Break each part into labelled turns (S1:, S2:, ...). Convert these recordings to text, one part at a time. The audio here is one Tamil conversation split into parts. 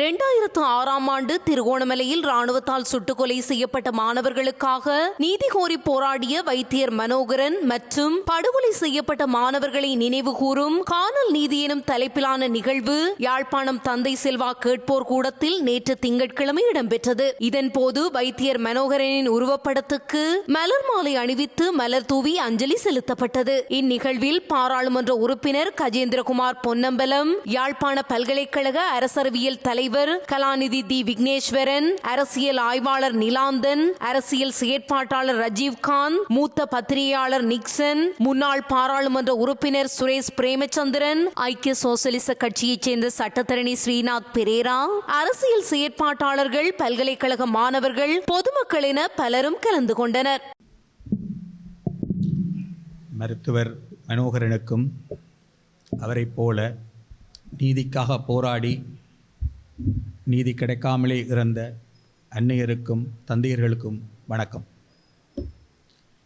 S1: இரண்டாயிரத்து ஆறாம் ஆண்டு திருகோணமலையில் ராணுவத்தால் சுட்டுக்கொலை செய்யப்பட்ட மாணவர்களுக்காக நீதி கோரி போராடிய வைத்தியர் மனோகரன் மற்றும் படுகொலை செய்யப்பட்ட மாணவர்களை நினைவு கூறும் காணல் நீதி எனும் தலைப்பிலான நிகழ்வு யாழ்ப்பாணம் தந்தை செல்வா கேட்போர் கூடத்தில் நேற்று திங்கட்கிழமை இடம்பெற்றது. இதன்போது வைத்தியர் மனோகரனின் உருவப்படத்துக்கு மலர் மாலை அணிவித்து மலர் தூவி அஞ்சலி செலுத்தப்பட்டது. இந்நிகழ்வில் பாராளுமன்ற உறுப்பினர் கஜேந்திரகுமார் பொன்னம்பலம் யாழ்ப்பாண பல்கலைக்கழக அரசறிவியல் தலைவர் கலாநிதி தி விக்னேஸ்வரன் அரசியல் ஆய்வாளர் நிலாந்தன் அரசியல் செயற்பாட்டாளர் ரஜீவ்காந்த் மூத்த பத்திரிகையாளர் நிக்சன் முன்னாள் பாராளுமன்ற உறுப்பினர் சுரேஷ் பிரேமச்சந்திரன் ஐக்கிய சோசலிச கட்சியைச் சேர்ந்த சட்டத்தரணி ஸ்ரீநாத் பெரேரா அரசியல் செயற்பாட்டாளர்கள் பல்கலைக்கழக மாணவர்கள் பொதுமக்கள் என பலரும் கலந்து கொண்டனர்.
S2: மருத்துவர் மனோகரனுக்கும் அவரைப் போல நீதிக்காக போராடி நீதி கிடைக்காமலே இறந்த அன்னையருக்கும் தந்தையர்களுக்கும் வணக்கம்.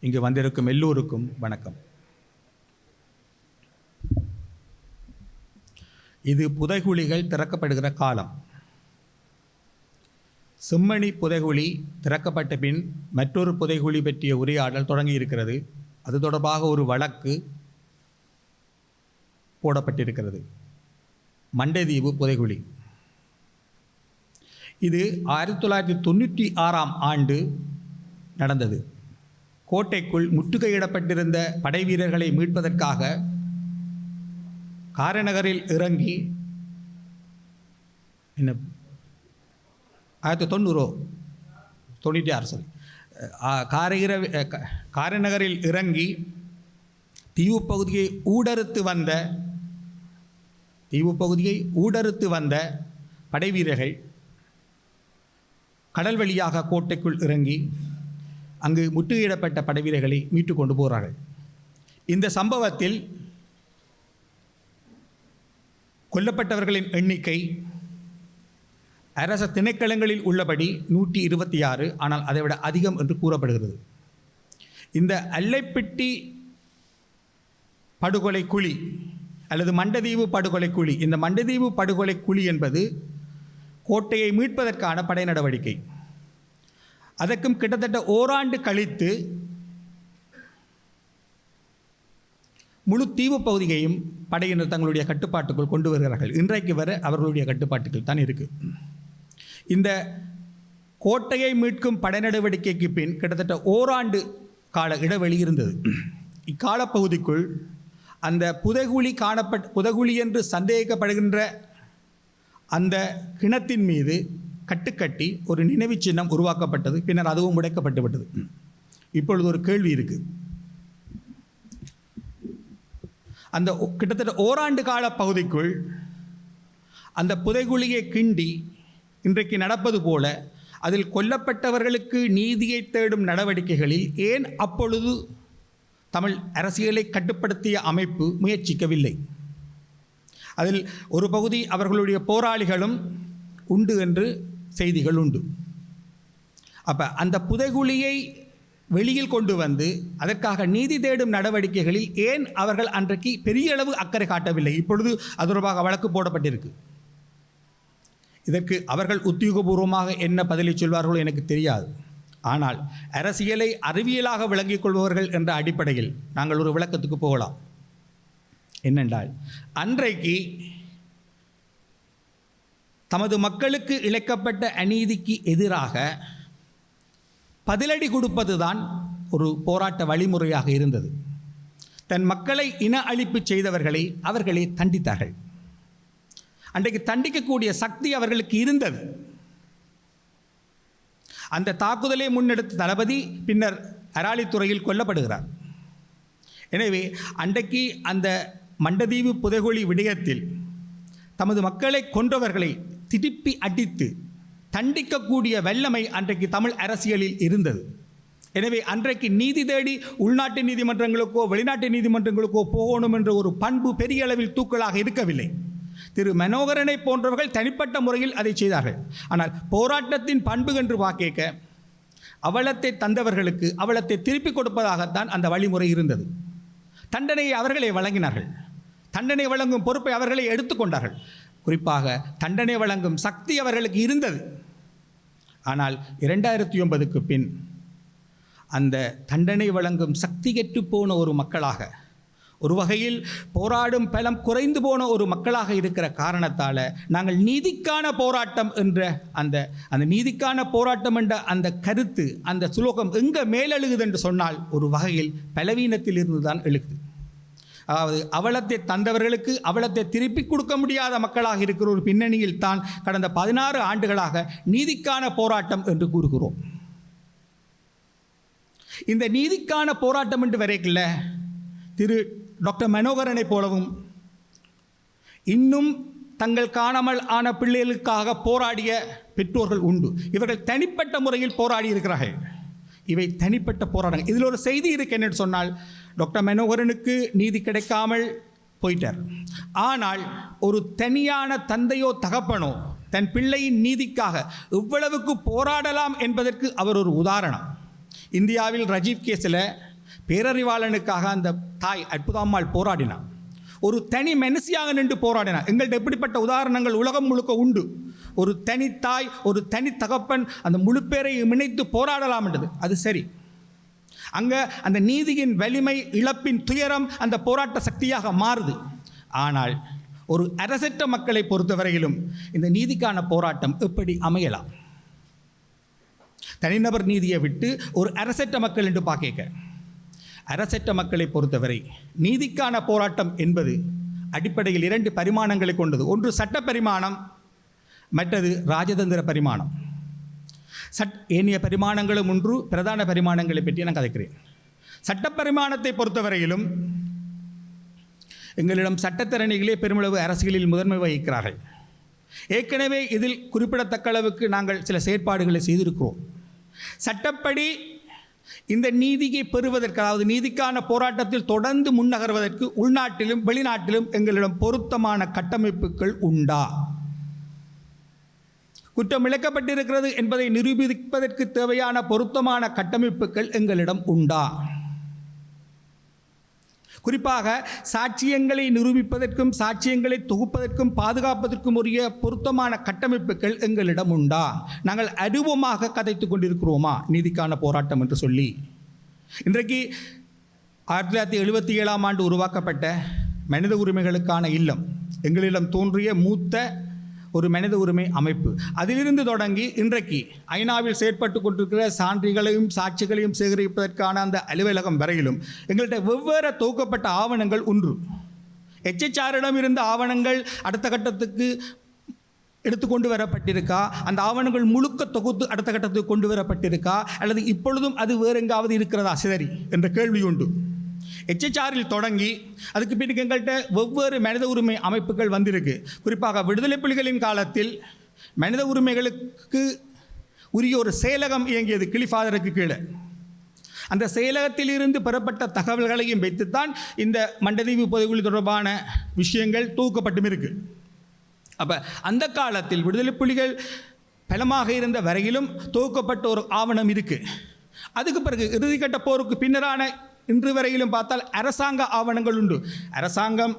S2: இங்கு வந்திருக்கும் எல்லோருக்கும் வணக்கம். இது புதைகுழிகள் திறக்கப்படுகிற காலம். செம்மணி புதைகுழி திறக்கப்பட்ட பின் மற்றொரு புதைகுழி பற்றிய உரையாடல் தொடங்கி இருக்கிறது அது தொடர்பாக ஒரு வழக்கு போடப்பட்டிருக்கிறது. மண்டைதீவு புதைகுழி. இது ஆயிரத்தி தொள்ளாயிரத்தி தொண்ணூற்றி ஆறாம் ஆண்டு நடந்தது. கோட்டைக்குள் முற்றுகையிடப்பட்டிருந்த படை வீரர்களை மீட்பதற்காக காரநகரில் இறங்கி என்ன? ஆயிரத்தி தொண்ணூறோ? தொண்ணூற்றி ஆறு சாரி காரையிற காரைநகரில் இறங்கி தீவு பகுதியை ஊடறுத்து வந்த தீவு பகுதியை ஊடறுத்து வந்த படைவீரர்கள் கடல் வழியாக கோட்டைக்குள் இறங்கி அங்கு முற்றுகையிடப்பட்ட படைவீரர்களை மீட்டு கொண்டு போகிறார்கள் இந்த சம்பவத்தில் கொல்லப்பட்டவர்களின் எண்ணிக்கை அரச திணைக்களங்களில் உள்ளபடி நூற்றி இருபத்தி ஆறு ஆனால் அதைவிட அதிகம் என்று கூறப்படுகிறது. இந்த அல்லைப்பிட்டி படுகொலை குழி அல்லது மண்டதீவு படுகொலை குழி இந்த மண்டதீவு படுகொலை குழி என்பது கோட்டையை மீட்பதற்கான படை நடவடிக்கை. அதற்கும் கிட்டத்தட்ட ஓராண்டு கழித்து முழு தீவு பகுதியையும் படையினர் தங்களுடைய கட்டுப்பாட்டுக்குள் கொண்டு வருகிறார்கள். இன்றைக்கு வர அவர்களுடைய கட்டுப்பாட்டுக்குள் தான் இருக்குது இந்த கோட்டையை மீட்கும் படை நடவடிக்கைக்கு பின் கிட்டத்தட்ட ஓராண்டு கால இடைவெளி இருந்தது. இக்காலப்பகுதிக்குள் அந்த புதைகுழி காணப்பட் புதைகுழி என்று சந்தேகிக்கப்படுகின்ற அந்த கிணத்தின் மீது கட்டுக்கட்டி ஒரு நினைவு சின்னம் உருவாக்கப்பட்டது பின்னர் அதுவும் உடைக்கப்பட்டு விட்டது. இப்பொழுது ஒரு கேள்வி இருக்குது அந்த கிட்டத்தட்ட ஓராண்டு கால பகுதிக்குள் அந்த புதைகுழியை கிண்டி இன்றைக்கு நடப்பது போல அதில் கொல்லப்பட்டவர்களுக்கு நீதியை தேடும் நடவடிக்கைகளில் ஏன் அப்பொழுது தமிழ் அரசியலை கட்டுப்படுத்திய அமைப்பு முயற்சிக்கவில்லை? அதில் ஒரு பகுதி அவர்களுடைய போராளிகளும் உண்டு என்று செய்திகள் உண்டு. அப்போ அந்த புதைகுழியை வெளியில் கொண்டு வந்து அதற்காக நீதி தேடும் நடவடிக்கைகளில் ஏன் அவர்கள் அன்றைக்கு பெரிய அளவு அக்கறை காட்டவில்லை? இப்பொழுது அது தொடர்பாக வழக்கு போடப்பட்டிருக்கு. இதற்கு அவர்கள் உத்தியோகபூர்வமாக என்ன பதிலை சொல்வார்களோ எனக்கு தெரியாது. ஆனால் அரசியலை அறிவியலாக விளங்கிக் கொள்பவர்கள் என்ற அடிப்படையில் நாங்கள் ஒரு விளக்கத்துக்கு போகலாம். என்னென்றால் அன்றைக்கு தமது மக்களுக்கு இழைக்கப்பட்ட அநீதிக்கு எதிராக பதிலடி கொடுப்பதுதான் ஒரு போராட்ட வழிமுறையாக இருந்தது. தன் மக்களை இன அழிப்பு செய்தவர்களை அவர்களே தண்டித்தார்கள். அன்றைக்கு தண்டிக்கக்கூடிய சக்தி அவர்களுக்கு இருந்தது. அந்த தாக்குதலை முன்னெடுத்த தளபதி பின்னர் அராலித்துறையில் கொல்லப்படுகிறார். எனவே அன்றைக்கு அந்த மண்டதீவு புதைகுழி விடயத்தில் தமது மக்களை கொன்றவர்களை திருப்பி அடித்து தண்டிக்கக்கூடிய வல்லமை அன்றைக்கு தமிழ் அரசியலில் இருந்தது. எனவே அன்றைக்கு நீதி தேடி உள்நாட்டு நீதிமன்றங்களுக்கோ வெளிநாட்டு நீதிமன்றங்களுக்கோ போகணும் என்ற ஒரு பண்பு பெரிய அளவில் தூக்கலாக இருக்கவில்லை. திரு மனோகரனை போன்றவர்கள் தனிப்பட்ட முறையில் அதை செய்தார்கள். ஆனால் போராட்டத்தின் பண்பு என்று வாக்கேக்க அவலத்தை தந்தவர்களுக்கு அவலத்தை திருப்பிக் கொடுப்பதாகத்தான் அந்த வழிமுறை இருந்தது. தண்டனையை அவர்களே வழங்கினார்கள். தண்டனை வழங்கும் பொறுப்பை அவர்களை எடுத்துக்கொண்டார்கள். குறிப்பாக தண்டனை வழங்கும் சக்தி அவர்களுக்கு இருந்தது. ஆனால் இரண்டாயிரத்தி ஒன்பதுக்கு பின் அந்த தண்டனை வழங்கும் சக்தி போன ஒரு மக்களாக ஒரு வகையில் போராடும் பலம் குறைந்து போன ஒரு மக்களாக இருக்கிற காரணத்தால் நாங்கள் நீதிக்கான போராட்டம் என்ற அந்த அந்த நீதிக்கான போராட்டம் என்ற அந்த கருத்து அந்த சுலோகம் எங்கே மேலெழுகுது என்று சொன்னால் ஒரு வகையில் பலவீனத்தில் இருந்து தான் எழுகுது. அதாவது அவலத்தை தந்தவர்களுக்கு அவலத்தை திருப்பி கொடுக்க முடியாத மக்களாக இருக்கிற ஒரு பின்னணியில் தான் கடந்த பதினாறு ஆண்டுகளாக நீதிக்கான போராட்டம் என்று கூறுகிறோம். இந்த நீதிக்கான போராட்டம் என்று வரைக்கல திரு டாக்டர் மனோகரனைப் போலவும் இன்னும் தங்கள் காணாமல் ஆன பிள்ளைகளுக்காக போராடிய பெற்றோர்கள் உண்டு. இவர்கள் தனிப்பட்ட முறையில் போராடி இருக்கிறார்கள். இவை தனிப்பட்ட போராட்டங்கள். இதில் ஒரு செய்தி இருக்கு என்னன்னு சொன்னால் டாக்டர் மனோகரனுக்கு நீதி கிடைக்காமல் போயிட்டார். ஆனால் ஒரு தனியான தந்தையோ தகப்பனோ தன் பிள்ளையின் நீதிக்காக எவ்வளவுக்கு போராடலாம் என்பதற்கு அவர் ஒரு உதாரணம். இந்தியாவில் ரஜீவ் கேஸில் பேரறிவாளனுக்காக அந்த தாய் அற்புதம்மாள் போராடினார் ஒரு தனி மனுஷியாக நின்று போராடினார் எங்கள்கிட்ட எப்படிப்பட்ட உதாரணங்கள் உலகம் முழுக்க உண்டு. ஒரு தனித்தாய் ஒரு தனி தகப்பன் அந்த முழு பேரையும் இணைத்து போராடலாம் என்றது. அது சரி. அங்கே அந்த நீதியின் வலிமை இழப்பின் துயரம் அந்த போராட்ட சக்தியாக மாறுது. ஆனால் ஒரு அரசற்ற மக்களை பொறுத்தவரையிலும் இந்த நீதிக்கான போராட்டம் எப்படி அமையலாம்? தனிநபர் நீதியை விட்டு ஒரு அரசற்ற மக்கள் என்று பார்க்க அரசற்ற மக்களை பொறுத்தவரை நீதிக்கான போராட்டம் என்பது அடிப்படையில் இரண்டு பரிமாணங்களை கொண்டது. ஒன்று சட்ட பரிமாணம் மற்றது ராஜதந்திர பரிமாணம். சட் ஏனைய பரிமாணங்களும் ஒன்று பிரதான பரிமாணங்களை பற்றி நான் கதைக்கிறேன். சட்ட பரிமாணத்தை பொறுத்தவரையிலும் எங்களிடம் சட்டத்திறனிகளே பெருமளவு அரசியலில் முதன்மை வகிக்கிறார்கள். ஏற்கனவே இதில் குறிப்பிடத்தக்க அளவுக்கு நாங்கள் சில செயற்பாடுகளை செய்திருக்கிறோம். சட்டப்படி இந்த நீதியை பெறுவதற்கு அதாவது நீதிக்கான போராட்டத்தில் தொடர்ந்து முன்னகர்வதற்கு உள்நாட்டிலும் வெளிநாட்டிலும் எங்களிடம் பொருத்தமான கட்டமைப்புகள் உண்டா? குற்றம் இழைக்கப்பட்டிருக்கிறது என்பதை நிரூபிப்பதற்கு தேவையான பொருத்தமான கட்டமைப்புகள் எங்களிடம் உண்டா? குறிப்பாக சாட்சியங்களை நிரூபிப்பதற்கும் சாட்சியங்களை தொகுப்பதற்கும் பாதுகாப்பதற்கும் உரிய பொருத்தமான கட்டமைப்புகள் எங்களிடம் உண்டா? நாங்கள் அருவமாக கதைத்து கொண்டிருக்கிறோமா? நீதிக்கான போராட்டம் என்று சொல்லி. இன்றைக்கு ஆயிரத்தி தொள்ளாயிரத்தி எழுபத்தி ஏழாம் ஆண்டு உருவாக்கப்பட்ட மனித உரிமைகளுக்கான இல்லம் எங்களிடம் தோன்றிய மூத்த ஒரு மனித உரிமை அமைப்பு. அதிலிருந்து தொடங்கி இன்றைக்கு ஐநாவில் செயற்பட்டு கொண்டிருக்கிற சான்றிகளையும் சாட்சிகளையும் சேகரிப்பதற்கான அந்த அலுவலகம் வரையிலும் எங்கள்கிட்ட வெவ்வேறு தொகுக்கப்பட்ட ஆவணங்கள் ஒன்று. எச்எச்ஆரிடம் இருந்த ஆவணங்கள் அடுத்த கட்டத்துக்கு எடுத்துக்கொண்டு வரப்பட்டிருக்கா? அந்த ஆவணங்கள் முழுக்க தொகுத்து அடுத்த கட்டத்துக்கு கொண்டு வரப்பட்டிருக்கா? அல்லது இப்பொழுதும் அது வேறு எங்காவது இருக்கிறதா? சிதறி என்ற கேள்வி உண்டு. எச்எச்ஆரில் தொடங்கி அதுக்கு பின்னுக்கு எங்கள்கிட்ட வெவ்வேறு மனித உரிமை அமைப்புகள் வந்திருக்கு. குறிப்பாக விடுதலை புலிகளின் காலத்தில் மனித உரிமைகளுக்கு உரிய ஒரு செயலகம் இயங்கியது கிளிஃபாதருக்கு கீழே. அந்த செயலகத்திலிருந்து பெறப்பட்ட தகவல்களையும் வைத்துத்தான் இந்த மண்டதீவு பதவிகள் தொடர்பான விஷயங்கள் தூக்கப்பட்டும் இருக்கு. அப்போ அந்த காலத்தில் விடுதலை புலிகள் பலமாக இருந்த வரையிலும் தொகுக்கப்பட்ட ஒரு ஆவணம் இருக்குது அதுக்கு பிறகு இறுதிக்கட்ட போருக்கு பின்னரான இன்று வரையிலும் பார்த்தால் அரசாங்க ஆவணங்கள் உண்டு. அரசாங்கம்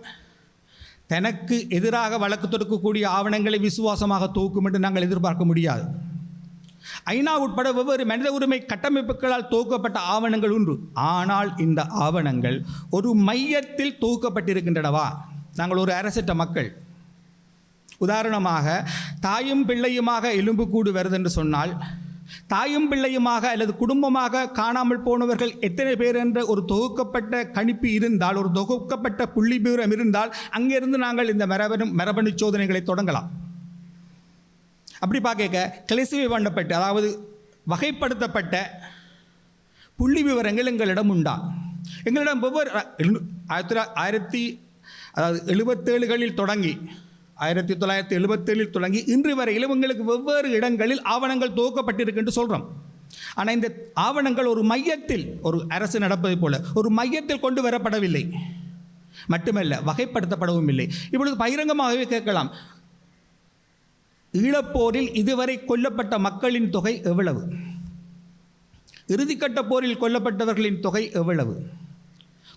S2: தனக்கு எதிராக வழக்கு தொடுக்கக்கூடிய ஆவணங்களை விசுவாசமாக தொகுக்கும் என்று நாங்கள் எதிர்பார்க்க முடியாது. ஐநா உட்பட வெவ்வேறு மனித உரிமை கட்டமைப்புகளால் தொகுக்கப்பட்ட ஆவணங்கள் உண்டு. ஆனால் இந்த ஆவணங்கள் ஒரு மையத்தில் தொகுக்கப்பட்டிருக்கின்றனவா நாங்கள் ஒரு அரசிட்ட மக்கள். உதாரணமாக தாயும் பிள்ளையுமாக எலும்புக்கூடு வருது என்று சொன்னால் தாயும் பிள்ளையுமாக அல்லது குடும்பமாக காணாமல் போனவர்கள் எத்தனை பேர் என்ற ஒரு தொகுக்கப்பட்ட கணிப்பு இருந்தால் ஒரு தொகுக்கப்பட்ட புள்ளி விவரம் இருந்தால் அங்கிருந்து நாங்கள் இந்த மரபணு மரபணு சோதனைகளை தொடங்கலாம். அப்படி பார்க்க கிளசிவை பண்ணப்பட்ட அதாவது வகைப்படுத்தப்பட்ட புள்ளி விவரங்கள் எங்களிடம் உண்டா? எங்களிடம் ஒவ்வொரு ஆயிரத்தி ஆயிரத்தி அதாவது எழுபத்தேழுகளில் தொடங்கி ஆயிரத்தி தொள்ளாயிரத்தி எழுபத்தேழில் தொடங்கி இன்று வரையிலும் உங்களுக்கு வெவ்வேறு இடங்களில் ஆவணங்கள் துவக்கப்பட்டிருக்கு என்று சொல்கிறோம் ஆனால் இந்த ஆவணங்கள் ஒரு மையத்தில் ஒரு அரசு நடப்பதைப் போல ஒரு மையத்தில் கொண்டு வரப்படவில்லை. மட்டுமல்ல வகைப்படுத்தப்படவும் இல்லை. இப்பொழுது பகிரங்கமாகவே கேட்கலாம். ஈழப்போரில் இதுவரை கொல்லப்பட்ட மக்களின் தொகை எவ்வளவு? இறுதிக்கட்ட போரில் கொல்லப்பட்டவர்களின் தொகை எவ்வளவு?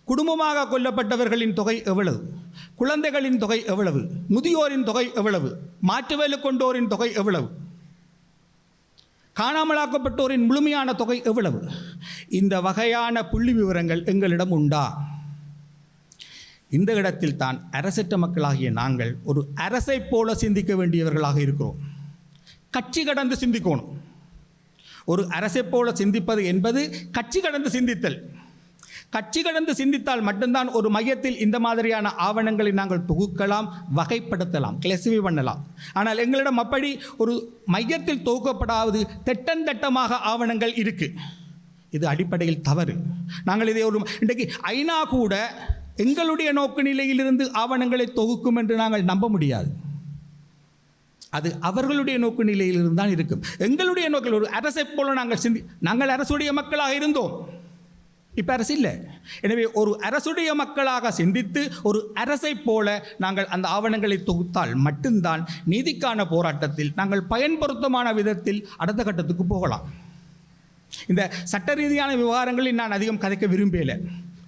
S2: குடும்பமாக கொல்லப்பட்டவர்களின் தொகை எவ்வளவு? குழந்தைகளின் தொகை எவ்வளவு? முதியோரின் தொகை எவ்வளவு? மாற்றுவேலு கொண்டோரின் தொகை எவ்வளவு? காணாமலாக்கப்பட்டோரின் முழுமையான தொகை எவ்வளவு? இந்த வகையான புள்ளி விவரங்கள் எங்களிடம் உண்டா? இந்த இடத்தில் தான் அரசற்ற மக்களாகிய நாங்கள் ஒரு அரசை போல சிந்திக்க வேண்டியவர்களாக இருக்கிறோம். கட்சி கடந்து சிந்திக்கணும். ஒரு அரசை போல சிந்திப்பது என்பது கட்சி கடந்து சிந்தித்தல். கட்சி கடந்து சிந்தித்தால் மட்டும்தான் ஒரு மையத்தில் இந்த மாதிரியான ஆவணங்களை நாங்கள் தொகுக்கலாம் வகைப்படுத்தலாம் கிளசிவி பண்ணலாம். ஆனால் எங்களிடம் அப்படி ஒரு மையத்தில் தொகுக்கப்படாவது திட்டந்தட்டமாக ஆவணங்கள் இருக்குது இது அடிப்படையில் தவறு. நாங்கள் இதை ஒரு இன்றைக்கு ஐநா கூட எங்களுடைய நோக்கு நிலையிலிருந்து ஆவணங்களை தொகுக்கும் என்று நாங்கள் நம்ப முடியாது. அது அவர்களுடைய நோக்கு நிலையிலிருந்து தான் இருக்கும். எங்களுடைய நோக்கில் ஒரு அரசை போல நாங்கள் சிந்தி நாங்கள் அரசுடைய மக்களாக இருந்தோம். இப்போ அரசு இல்லை. எனவே ஒரு அரசுடைய மக்களாக சிந்தித்து ஒரு அரசை போல நாங்கள் அந்த ஆவணங்களை தொகுத்தால் மட்டும்தான் நீதிக்கான போராட்டத்தில் நாங்கள் பயன்படுத்தமான விதத்தில் அடுத்த கட்டத்துக்கு போகலாம். இந்த சட்ட ரீதியான விவகாரங்களில் நான் அதிகம் கதைக்க விரும்பலை.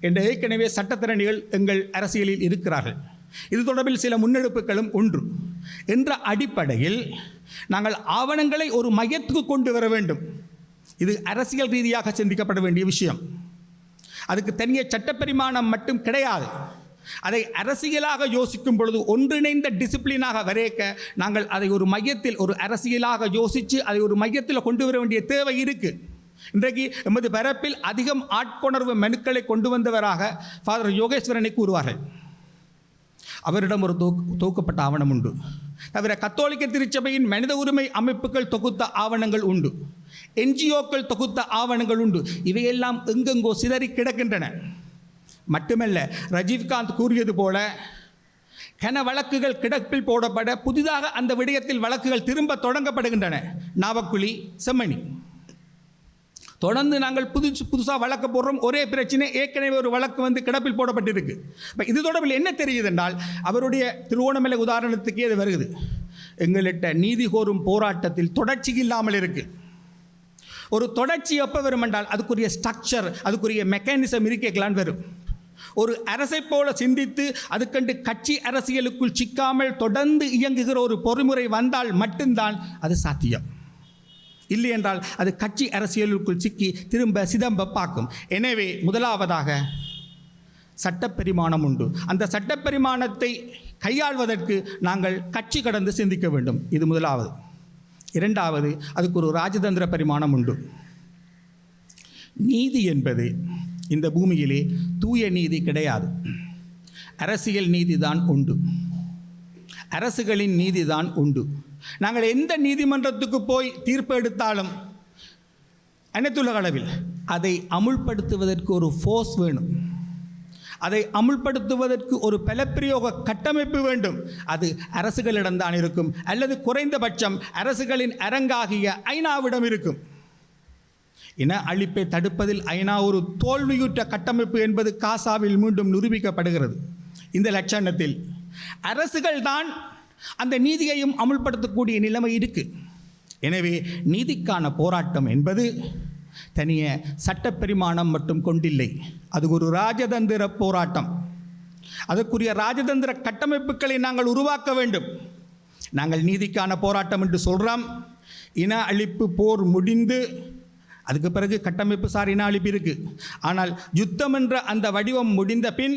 S2: என்ற ஏற்கனவே சட்டத்திறனிகள் எங்கள் அரசியலில் இருக்கிறார்கள். இது தொடர்பில் சில முன்னெடுப்புகளும் ஒன்று. என்ற அடிப்படையில் நாங்கள் ஆவணங்களை ஒரு மையத்துக்கு கொண்டு வர வேண்டும். இது அரசியல் ரீதியாக சிந்திக்கப்பட வேண்டிய விஷயம். அதுக்கு தனிய சட்டப்பரிமாணம் மட்டும் கிடையாது. அதை அரசியலாக யோசிக்கும் பொழுது ஒன்றிணைந்த டிசிப்ளினாக வரையக்க நாங்கள் அதை ஒரு மையத்தில் ஒரு அரசியலாக யோசித்து அதை ஒரு மையத்தில் கொண்டு வர வேண்டிய தேவை இருக்குது இன்றைக்கு எமது பரப்பில் அதிகம் ஆட்கொணர்வு மனுக்களை கொண்டு வந்தவராக ஃபாதர் யோகேஸ்வரனை கூறுவார்கள். அவரிடம் ஒரு தொகு தொகுக்கப்பட்ட ஆவணம் உண்டு. தவிர கத்தோலிக்க திருச்சபையின் மனித உரிமை அமைப்புகள் தொகுத்த ஆவணங்கள் உண்டு. என்ஜிஓக்கள் தொகுத்த ஆவணங்கள் உண்டு. இவையெல்லாம் எங்கெங்கோ சிதறி கிடக்கின்றன. மட்டுமல்ல ரஜீவ்காந்த் கூறியது போல கன வழக்குகள் கிடப்பில் போடப்பட புதிதாக அந்த விடயத்தில் வழக்குகள் திரும்ப தொடங்கப்படுகின்றன. நாவக்குழி செம்மணி. தொடர்ந்து நாங்கள் புதுசு புதுசாக வழக்கு போடுறோம். ஒரே பிரச்சனை ஏற்கனவே ஒரு வழக்கு வந்து கிடப்பில் போடப்பட்டிருக்கு. இப்போ இது தொடர்பில் என்ன தெரியுது என்றால் அவருடைய திருவோணமலை உதாரணத்துக்கே அது வருகிறது எங்களிட்ட நீதி கோரும் போராட்டத்தில் தொடர்ச்சி இல்லாமல் இருக்குது ஒரு தொடர்ச்சி எப்போ வரும் என்றால் அதுக்குரிய ஸ்ட்ரக்சர் அதுக்குரிய மெக்கானிசம் இருக்கலான்னு வரும். ஒரு அரசை போல சிந்தித்து அதுக்கண்டு கட்சி அரசியலுக்குள் சிக்காமல் தொடர்ந்து இயங்குகிற ஒரு பொறிமுறை வந்தால் மட்டும்தான் அது சாத்தியம். இல்லை என்றால் அது கட்சி அரசியலுக்குள் சிக்கி திரும்ப சிதம்ப பார்க்கும். எனவே முதலாவதாக சட்டப்பெரிமாணம் உண்டு. அந்த சட்டப்பெரிமாணத்தை கையாள்வதற்கு நாங்கள் கட்சி கடந்து சிந்திக்க வேண்டும். இது முதலாவது. இரண்டாவது அதுக்கு ஒரு ராஜதந்திர பரிமாணம் உண்டு. நீதி என்பது இந்த பூமியிலே தூய நீதி கிடையாது. அரசியல் நீதி தான் உண்டு. அரசுகளின் நீதி தான் உண்டு. நாங்கள் எந்த நீதிமன்றத்துக்கு போய் தீர்ப்பு எடுத்தாலும் அனைத்துலக அளவில் அதை அமுல்படுத்துவதற்கு ஒரு ஃபோர்ஸ் வேணும். அதை அமுல்படுத்துவதற்கு ஒரு பலப்பிரயோக கட்டமைப்பு வேண்டும். அது அரசுகளிடம்தான் இருக்கும். அல்லது குறைந்தபட்சம் அரசுகளின் அரங்காகிய ஐநாவிடம் இருக்கும். இன அழிப்பை தடுப்பதில் ஐநா ஒரு தோல்வியுற்ற கட்டமைப்பு என்பது காசாவில் மீண்டும் நிரூபிக்கப்படுகிறது. இந்த லட்சணத்தில் அரசுகள் தான் அந்த நீதியையும் அமுல்படுத்தக்கூடிய நிலைமை இருக்கு. எனவே நீதிக்கான போராட்டம் என்பது தனிய சட்டப்பெரிமாணம் மட்டும் கொண்டில்லை. அது ஒரு ராஜதந்திர போராட்டம். அதற்குரிய ராஜதந்திர கட்டமைப்புகளை நாங்கள் உருவாக்க வேண்டும். நாங்கள் நீதிக்கான போராட்டம் என்று சொல்கிறோம் இன அழிப்பு போர் முடிந்து அதுக்கு பிறகு கட்டமைப்பு சார் இன அழிப்பு இருக்குது ஆனால் யுத்தம் என்ற அந்த வடிவம் முடிந்த பின்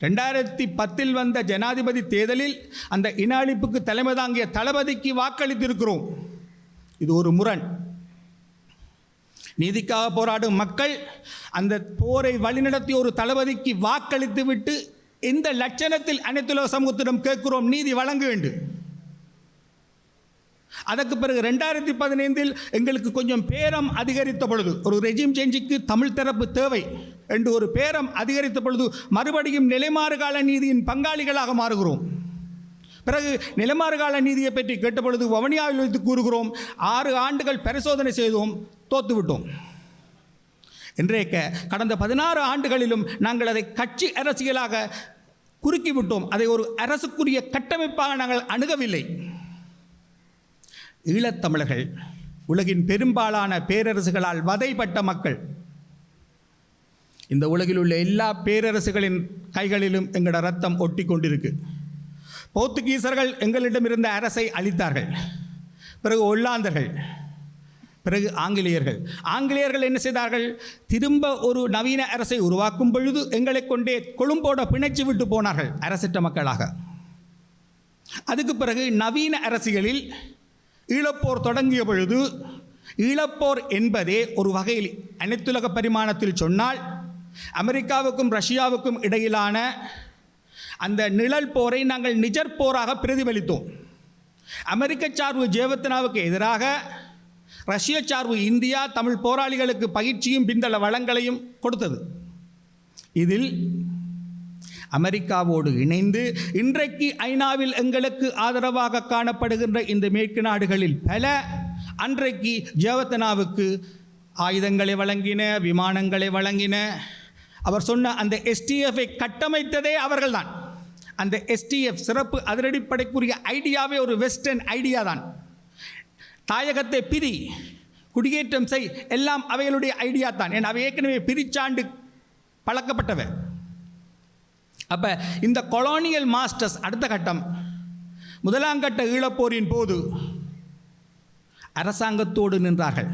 S2: ரெண்டாயிரத்தி பத்தில் வந்த ஜனாதிபதி தேர்தலில் அந்த இன அழிப்புக்கு தலைமை தாங்கிய தளபதிக்கு வாக்களித்திருக்கிறோம். இது ஒரு முரண். நீதிக்காக போராடும் மக்கள் அந்த போரை வழிநடத்திய ஒரு தளபதிக்கு வாக்களித்து விட்டு இந்த லட்சணத்தில் அனைத்துலக சமூகத்திடம் கேட்கிறோம் நீதி வழங்க வேண்டும். அதற்கு பிறகு ரெண்டாயிரத்தி பதினைந்தில் எங்களுக்கு கொஞ்சம் பேரம் அதிகரித்த பொழுது ஒரு ரெஜிம் சேஞ்சுக்கு தமிழ் தரப்பு தேவை என்று ஒரு பேரம் அதிகரித்த பொழுது மறுபடியும் நிலைமாறு கால நீதியின் பங்காளிகளாக மாறுகிறோம். பிறகு நிலைமாறு கால நீதியை பற்றி கேட்டபொழுது வவனியாவில் வைத்து கூறுகிறோம் ஆறு ஆண்டுகள் பரிசோதனை செய்தோம் தோத்துவிட்டோம் இன்றைக்கு கடந்த பதினாறு ஆண்டுகளிலும் நாங்கள் அதை கட்சி அரசியலாக குறுக்கிவிட்டோம் அதை ஒரு அரசுக்குரிய கட்டமைப்பாக நாங்கள் அணுகவில்லை. ஈழத்தமிழர்கள் உலகின் பெரும்பாலான பேரரசுகளால் வதைப்பட்ட மக்கள் இந்த உலகில் உள்ள எல்லா பேரரசுகளின் கைகளிலும் எங்களோட ரத்தம் ஒட்டி கொண்டிருக்கு போர்த்துகீசர்கள் எங்களிடம் இருந்த அரசை அளித்தார்கள் பிறகு ஒல்லாந்தர்கள் பிறகு ஆங்கிலேயர்கள். ஆங்கிலேயர்கள் என்ன செய்தார்கள்? திரும்ப ஒரு நவீன அரசை உருவாக்கும் பொழுது எங்களை கொண்டே கொழும்போட பிணைச்சு விட்டு போனார்கள் அரசிட்ட மக்களாக. அதுக்கு பிறகு நவீன அரசியலில் ஈழப்போர் தொடங்கிய பொழுது ஈழப்போர் என்பதே ஒரு வகையில் அனைத்துலக பரிமாணத்தில் சொன்னால் அமெரிக்காவுக்கும் ரஷ்யாவுக்கும் இடையிலான அந்த நிழல் போரை நாங்கள் நிஜர் போராக பிரதிபலித்தோம். அமெரிக்க சார்பு ஜெயவர்த்தனாவுக்கு எதிராக ரஷ்ய சார்பு இந்தியா தமிழ் போராளிகளுக்கு பயிற்சியும் பிந்தள வளங்களையும் கொடுத்தது. இதில் அமெரிக்காவோடு இணைந்து இன்றைக்கு ஐநாவில் எங்களுக்கு ஆதரவாக காணப்படுகின்ற இந்த மேற்கு நாடுகளில் பல அன்றைக்கு ஜெயவர்த்தனாவுக்கு ஆயுதங்களை வழங்கின விமானங்களை வழங்கின அவர் சொன்ன அந்த எஸ்டிஎஃப்பை கட்டமைத்ததே அவர்கள்தான். அந்த எஸ்டிஎஃப் சிறப்பு அதிரடிப்படைக்குரிய ஐடியாவே ஒரு வெஸ்டர்ன் ஐடியா தான். தாயகத்தை பிரி குடியேற்றம் செய் எல்லாம் அவைகளுடைய ஐடியா தான். ஏன் அவை ஏற்கனவே பிரிச்சாண்டு பழக்கப்பட்டவை. அப்போ இந்த கொலோனியல் மாஸ்டர்ஸ் அடுத்த கட்டம் முதலாம் கட்ட ஈழப்போரின் போது அரசாங்கத்தோடு நின்றார்கள்.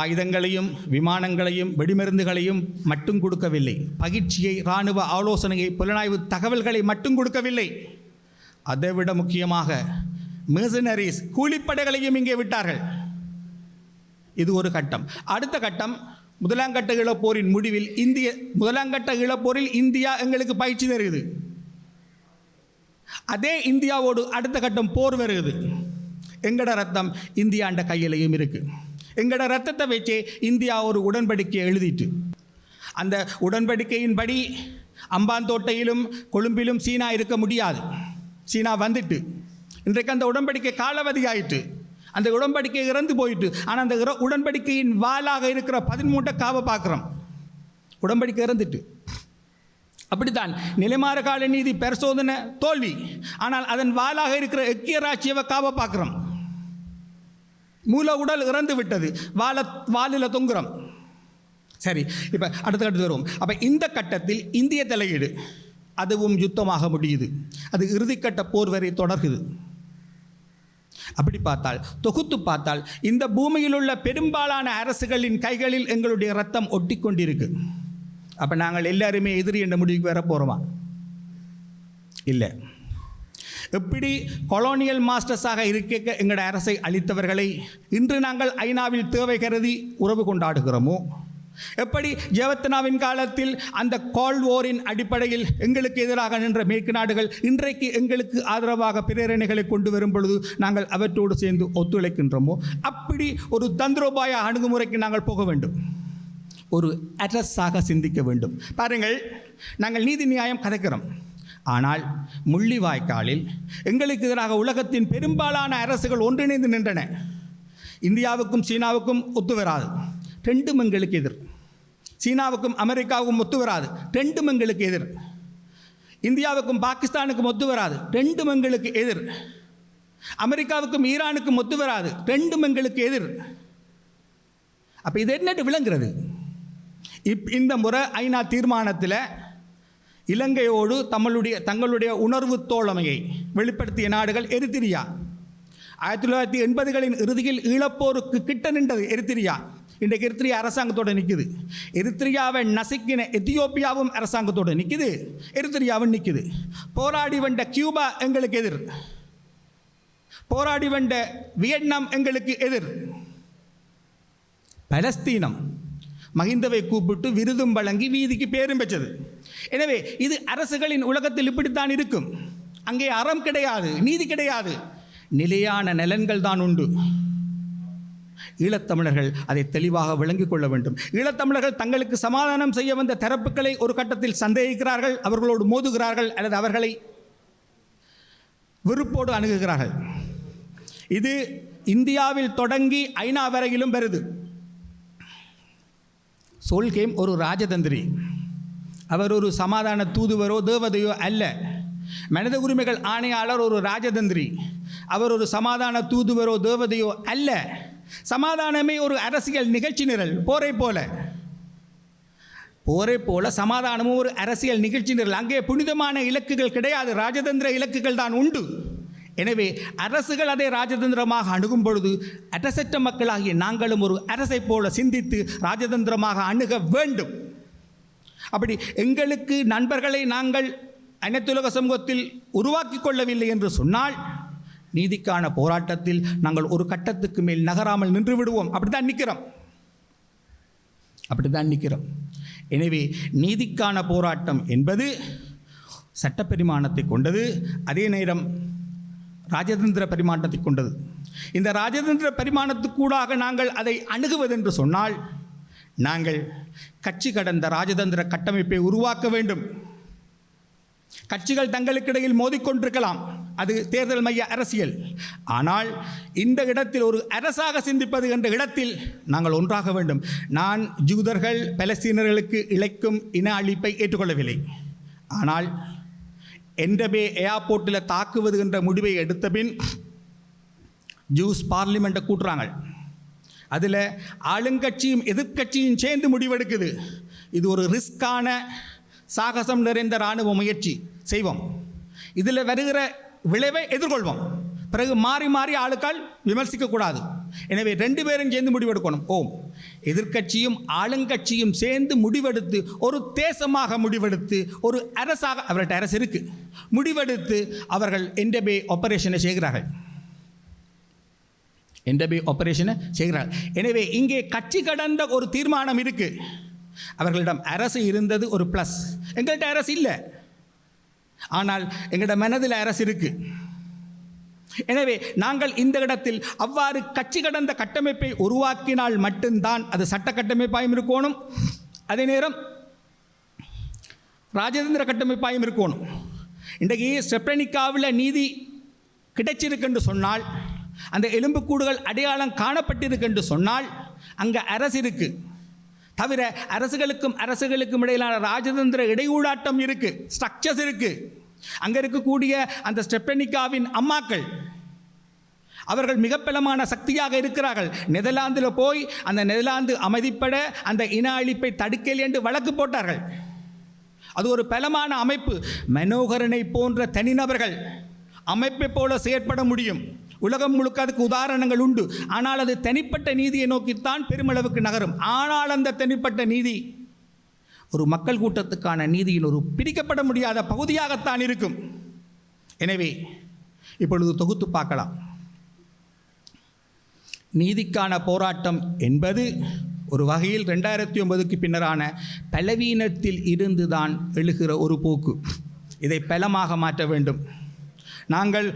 S2: ஆயுதங்களையும் விமானங்களையும் வெடிமருந்துகளையும் மட்டும் கொடுக்கவில்லை. பயிற்சியை இராணுவ ஆலோசனையை புலனாய்வு தகவல்களை மட்டும் கொடுக்கவில்லை. அதைவிட முக்கியமாக mercenaries கூலிப்படைகளையும் இங்கே விட்டார்கள். இது ஒரு கட்டம். அடுத்த கட்டம் முதலாங்கட்ட இழப்போரின் முடிவில் இந்திய முதலாங்கட்ட இழப்போரில் இந்தியா எங்களுக்கு பயிற்சி தருகிறது. அதே இந்தியாவோடு அடுத்த கட்டம் போர் வருகிறது. எங்கட ரத்தம் இந்தியாண்ட கையிலையும் இருக்குது எங்களோட ரத்தத்தை வச்சே இந்தியா ஒரு உடன்படிக்கை எழுதிட்டு. அந்த உடன்படிக்கையின்படி அம்பாந்தோட்டையிலும் கொழும்பிலும் சீனா இருக்க முடியாது. சீனா வந்துட்டு. இன்றைக்கு அந்த உடன்படிக்கை காலாவதி ஆயிட்டு அந்த உடன்படிக்கை இறந்து போயிட்டு. ஆனால் அந்த உடன்படிக்கையின் வாலாக இருக்கிற பதிமூட்டை காவை பார்க்குறோம் உடன்படிக்கை இறந்துட்டு. அப்படித்தான் நிலைமாற கால நீதி பரிசோதனை தோல்வி. ஆனால் அதன் வாலாக இருக்கிற எக்கிய ராட்சியவை காவை பார்க்குறோம் மூல உடல் இறந்து விட்டது. வாழ வாலில் தொங்குறோம். சரி இப்போ அடுத்த கட்டத்தில் வருவோம். அப்போ இந்த கட்டத்தில் இந்திய தலையீடு அதுவும் யுத்தமாக முடியுது. அது இறுதிக்கட்ட போர் வரை தொடர்குது. அப்படி பார்த்தால் தொகுத்து பார்த்தால் இந்த பூமியில் உள்ள பெரும்பாலான அரசுகளின் கைகளில் எங்களுடைய ரத்தம் ஒட்டி கொண்டிருக்கு அப்போ நாங்கள் எல்லாருமே எதிரி என்ற முடிவுக்கு வர போகிறோமா இல்லை. எப்படி கொலோனியல் மாஸ்டர்ஸாக இருக்க எங்களோட அரசை அளித்தவர்களை இன்று நாங்கள் ஐநாவில் தேவை கருதி உறவு கொண்டாடுகிறோமோ? எப்படி ஜெவத்னாவின் காலத்தில் அந்த கால் ஓரின் அடிப்படையில் எங்களுக்கு எதிராக நின்ற மேற்கு நாடுகள் இன்றைக்கு எங்களுக்கு ஆதரவாக பிரேரணைகளை கொண்டு வரும் பொழுது நாங்கள் அவற்றோடு சேர்ந்து ஒத்துழைக்கின்றோமோ? அப்படி ஒரு தந்திரோபாய அணுகுமுறைக்கு நாங்கள் போக வேண்டும். ஒரு அட்ரஸாக சிந்திக்க வேண்டும். பாருங்கள் நாங்கள் நீதி நியாயம் கதைக்கிறோம். ஆனால் முள்ளிவாய்க்காலில் எங்களுக்கு எதிராக உலகத்தின் பெரும்பாலான அரசுகள் ஒன்றிணைந்து நின்றன. இந்தியாவுக்கும் சீனாவுக்கும் ஒத்து வராது. ரெண்டும் எங்களுக்கு எதிர். சீனாவுக்கும் அமெரிக்காவுக்கும் ஒத்து வராது. ரெண்டும் எங்களுக்கு எதிர். இந்தியாவுக்கும் பாகிஸ்தானுக்கும் ஒத்து வராது. ரெண்டும் எங்களுக்கு எதிர். அமெரிக்காவுக்கும் ஈரானுக்கும் ஒத்து வராது. ரெண்டும் எங்களுக்கு எதிர். அப்போ இது என்னட்டு விளங்குறது? இப் இந்த முறை ஐநா தீர்மானத்தில் இலங்கையோடு தம்முடைய தங்களுடைய உணர்வு தோழமையை வெளிப்படுத்திய நாடுகள் எரித்திரியா. ஆயிரத்தி தொள்ளாயிரத்தி எண்பதுகளின் இறுதியில் ஈழப்போருக்கு கிட்ட நின்றது எரித்திரியா. இன்றைக்கு எரித்திரியா அரசாங்கத்தோட நிற்குது எரித்திரியாவை நசுக்கின எத்தியோப்பியாவும் அரசாங்கத்தோடு நிற்குது எரித்திரியாவும் நிற்குது போராடி வந்த கியூபா எங்களுக்கு எதிர். போராடி வந்த வியட்நாம் எங்களுக்கு எதிர். பலஸ்தீனம் மகிந்தவை கூப்பிட்டு விருதும் வழங்கி வீதிக்கு பேரும் பெற்றது. எனவே இது அரசுகளின் உலகத்தில் இப்படித்தான் இருக்கும். அங்கே அறம் கிடையாது நீதி கிடையாது. நிலையான நலன்கள் தான் உண்டு. ஈழத்தமிழர்கள் அதை தெளிவாக விளங்கிக் கொள்ள வேண்டும். ஈழத்தமிழர்கள் தங்களுக்கு சமாதானம் செய்ய வந்த தரப்புகளை ஒரு கட்டத்தில் சந்தேகிக்கிறார்கள் அவர்களோடு மோதுகிறார்கள் அல்லது அவர்களை வெறுப்போடு அணுகுகிறார்கள். இது இந்தியாவில் தொடங்கி ஐநா வரையிலும் வருது சோல்கேம் ஒரு ராஜதந்திரி. அவர் ஒரு சமாதான தூதுவரோ தேவதையோ அல்ல. மனித உரிமைகள் ஆணையாளர் ஒரு ராஜதந்திரி. அவர் ஒரு சமாதான தூதுவரோ தேவதையோ அல்ல. சமாதானமே ஒரு அரசியல் நிகழ்ச்சி நிரல் போரை போல. போரை போல சமாதானமும் ஒரு அரசியல் நிகழ்ச்சி நிரல். அங்கே புனிதமான இலக்குகள் கிடையாது ராஜதந்திர இலக்குகள் தான் உண்டு. எனவே அரசுகள் அதை ராஜதந்திரமாக அணுகும் பொழுது அரசற்ற மக்களாகிய நாங்களும் ஒரு அரசை போல சிந்தித்து ராஜதந்திரமாக அணுக வேண்டும். அப்படி எங்களுக்கு நண்பர்களை நாங்கள் அனைத்துலக சமூகத்தில் உருவாக்கி கொள்ளவில்லை என்று சொன்னால் நீதிக்கான போராட்டத்தில் நாங்கள் ஒரு கட்டத்துக்கு மேல் நகராமல் நின்று விடுவோம். அப்படித்தான் நிற்கிறோம். அப்படித்தான் நிற்கிறோம். எனவே நீதிக்கான போராட்டம் என்பது சட்டப்பரிமாணத்தை கொண்டது அதே நேரம் ராஜதந்திர பரிமாணத்தை கொண்டது. இந்த ராஜதந்திர பரிமாணத்துக்கூடாக நாங்கள் அதை அணுகுவதென்று சொன்னால் நாங்கள் கட்சி கடந்த ராஜதந்திர கட்டமைப்பை உருவாக்க வேண்டும். கட்சிகள் தங்களுக்கிடையில் மோதிக்கொண்டிருக்கலாம். அது தேர்தல் மைய அரசியல். ஆனால் இந்த இடத்தில் ஒரு அரசாக சிந்திப்பது என்ற இடத்தில் நாங்கள் ஒன்றாக வேண்டும். நான் ஜூதர்கள் பலஸ்தீனர்களுக்கு இழைக்கும் இன அழிப்பை ஏற்றுக்கொள்ளவில்லை. ஆனால் என்றபே ஏர்போர்ட்டில் தாக்குவது என்ற முடிவை எடுத்த பின் ஜூஸ் பார்லிமெண்ட்டை கூட்டுறாங்க. அதில் ஆளுங்கட்சியும் எதிர்க்கட்சியும் சேர்ந்து முடிவெடுக்குது. இது ஒரு ரிஸ்கான சாகசம் நிறைந்த இராணுவ முயற்சி. செய்வோம். இதில் வருகிற விளைவை எதிர்கொள்வோம். பிறகு மாறி மாறி ஆளுக்கால் விமர்சிக்கக்கூடாது எனவே ரெண்டு பேரும் சேர்ந்து முடிவெடுக்கணும். ஓம். எதிர்க்கட்சியும் ஆளுங்கட்சியும் சேர்ந்து முடிவெடுத்து ஒரு தேசமாக முடிவெடுத்து ஒரு அரசாக அவர்கிட்ட அரசு இருக்குது முடிவெடுத்து அவர்கள் என்டபே ஆபரேஷனை செய்கிறார்கள். என்டபி ஆபரேஷனை செய்கிறார் எனவே இங்கே கட்சி கடந்த ஒரு தீர்மானம் இருக்குது அவர்களிடம் அரசு இருந்தது ஒரு ப்ளஸ் எங்கள்கிட்ட அரசு இல்லை. ஆனால் எங்களோட மனதில் அரசு இருக்குது எனவே நாங்கள் இந்த இடத்தில் அவ்வாறு கட்சி கடந்த கட்டமைப்பை உருவாக்கினால் மட்டும்தான் அது சட்ட கட்டமைப்பாயும் இருக்கணும். அதே நேரம் ராஜதந்திர கட்டமைப்பாயும் இருக்கணும். இன்றைக்கு ஸ்டெப்ரனிக்காவில் நீதி கிடைச்சிருக்குன்னு சொன்னால் அந்த எலும்புக்கூடுகள் அடையாளம் காணப்பட்டிருக்கு என்று சொன்னால் அங்கே அரசு இருக்கு. தவிர அரசுகளுக்கும் அரசுகளுக்கும் இடையிலான ராஜதந்திர இடையூடாட்டம் இருக்கு. ஸ்ட்ரக்சர்ஸ் இருக்கு. அங்கே இருக்கக்கூடிய அந்த ஸ்டெப்பனிகாவின் அம்மாக்கள் அவர்கள் மிக பலமான சக்தியாக இருக்கிறார்கள். நெதர்லாந்தில் போய் அந்த நெதர்லாந்து அமைதிப்பட அந்த இன அழிப்பை தடுக்கல் என்று வழக்கு போட்டார்கள். அது ஒரு பலமான அமைப்பு. மனோகரனை போன்ற தனிநபர்கள் அமைப்பை போல செயற்பட முடியும். உலகம் முழுக்க அதுக்கு உதாரணங்கள் உண்டு. ஆனால் அது தனிப்பட்ட நீதியை நோக்கித்தான் பெருமளவுக்கு நகரும். ஆனால் அந்த தனிப்பட்ட நீதி ஒரு மக்கள் கூட்டத்துக்கான நீதியின் ஒரு பிரிக்கப்பட முடியாத பகுதியாகத்தான் இருக்கும். எனவே இப்பொழுது தொகுத்து பார்க்கலாம். நீதிக்கான போராட்டம் என்பது ஒரு வகையில் ரெண்டாயிரத்தி ஒன்பதுக்கு பின்னரான பலவீனத்தில் இருந்து தான் எழுகிற ஒரு போக்கு. இதை பலமாக மாற்ற வேண்டும். நாங்கள்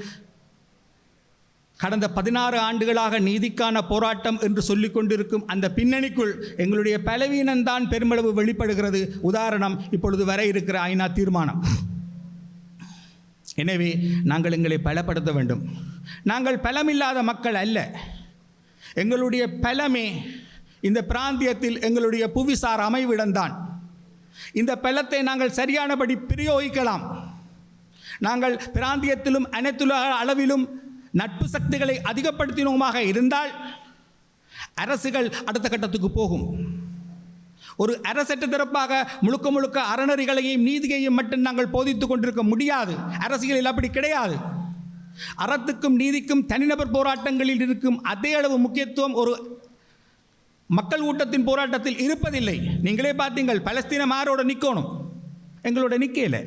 S2: கடந்த பதினாறு ஆண்டுகளாக நீதிக்கான போராட்டம் என்று சொல்லிக் கொண்டிருக்கும் அந்த பின்னணிக்குள் எங்களுடைய பலவீனம்தான் பெருமளவு வெளிப்படுகிறது. உதாரணம் இப்பொழுது வர இருக்கிற ஐநா தீர்மானம். எனவே நாங்கள் எங்களை பலப்படுத்த வேண்டும். நாங்கள் பலமில்லாத மக்கள் அல்ல. எங்களுடைய பலமே இந்த பிராந்தியத்தில் எங்களுடைய புவிசார் அமைவிடம்தான். இந்த பலத்தை நாங்கள் சரியானபடி பிரயோகிக்கலாம். நாங்கள் பிராந்தியத்திலும் அனைத்துலக அளவிலும் நட்பு சக்திகளை அதிகப்படுத்தினோமாக இருந்தால் அரசுகள் அடுத்த கட்டத்துக்கு போகும். ஒரு அரசற்ற திறப்பாக முழுக்க முழுக்க அறநெறிகளையும் நீதியையும் மட்டும் நாங்கள் போதித்துக் கொண்டிருக்க முடியாது. அரசியலில் அப்படி கிடையாது. அறத்துக்கும் நீதிக்கும் தனிநபர் போராட்டங்களில் இருக்கும் அதே அளவு முக்கியத்துவம் ஒரு மக்கள் கூட்டத்தின் போராட்டத்தில் இருப்பதில்லை. நீங்களே பார்த்தீங்கள் பலஸ்தீனம் மாரோட நிற்கணும் எங்களோட நிற்கல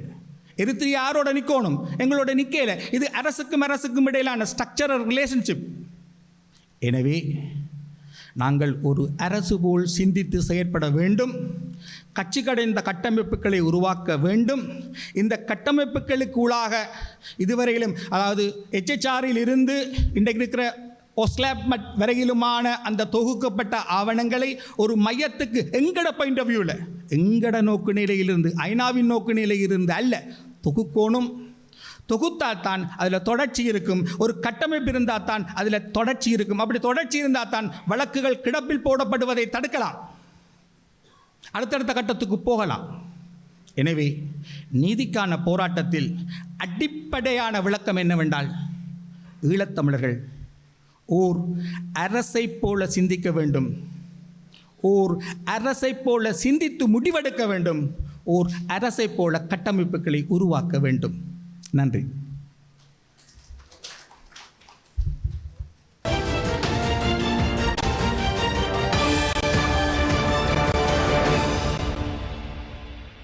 S2: எரித்திரியா யாரோட நிற்கணும் எங்களோட நிற்கல இது அரசுக்கும் அரசுக்கும் இடையிலான ஸ்ட்ரக்சரல் ரிலேஷன்ஷிப் எனவே நாங்கள் ஒரு அரசு போல் சிந்தித்து செயற்பட வேண்டும். கட்சி கடைந்த கட்டமைப்புகளை உருவாக்க வேண்டும். இந்த கட்டமைப்புகளுக்கு உள்ளாக இதுவரையிலும் அதாவது எச்எச்ஆரில் இருந்து இன்றைக்கு இருக்கிற ஒஸ்லாப்மட் வரையிலுமான அந்த தொகுக்கப்பட்ட ஆவணங்களை ஒரு மையத்துக்கு எங்கட பாயிண்ட் ஆஃப் வியூவில் எங்கட நோக்கு நிலையிலிருந்து ஐநாவின் நோக்கு நிலையிலிருந்து அல்ல. தொகுக்கோணும். தொகுத்தால் தான் அதில் தொடர்ச்சி இருக்கும். ஒரு கட்டமைப்பு இருந்தால் தான் அதில் தொடர்ச்சி இருக்கும். அப்படி தொடர்ச்சி இருந்தால் தான் வழக்குகள் கிடப்பில் போடப்படுவதை தடுக்கலாம். அடுத்தடுத்த கட்டத்துக்கு போகலாம். எனவே நீதிக்கான போராட்டத்தில் அடிப்படையான விளக்கம் என்னவென்றால் ஈழத்தமிழர்கள் ஓர் அரசை போல சிந்திக்க வேண்டும். ஓர் அரசைப் போல சிந்தித்து முடிவெடுக்க வேண்டும். ஓர் அரசைப் போல கட்டமைப்புகளை உருவாக்க வேண்டும். நன்றி.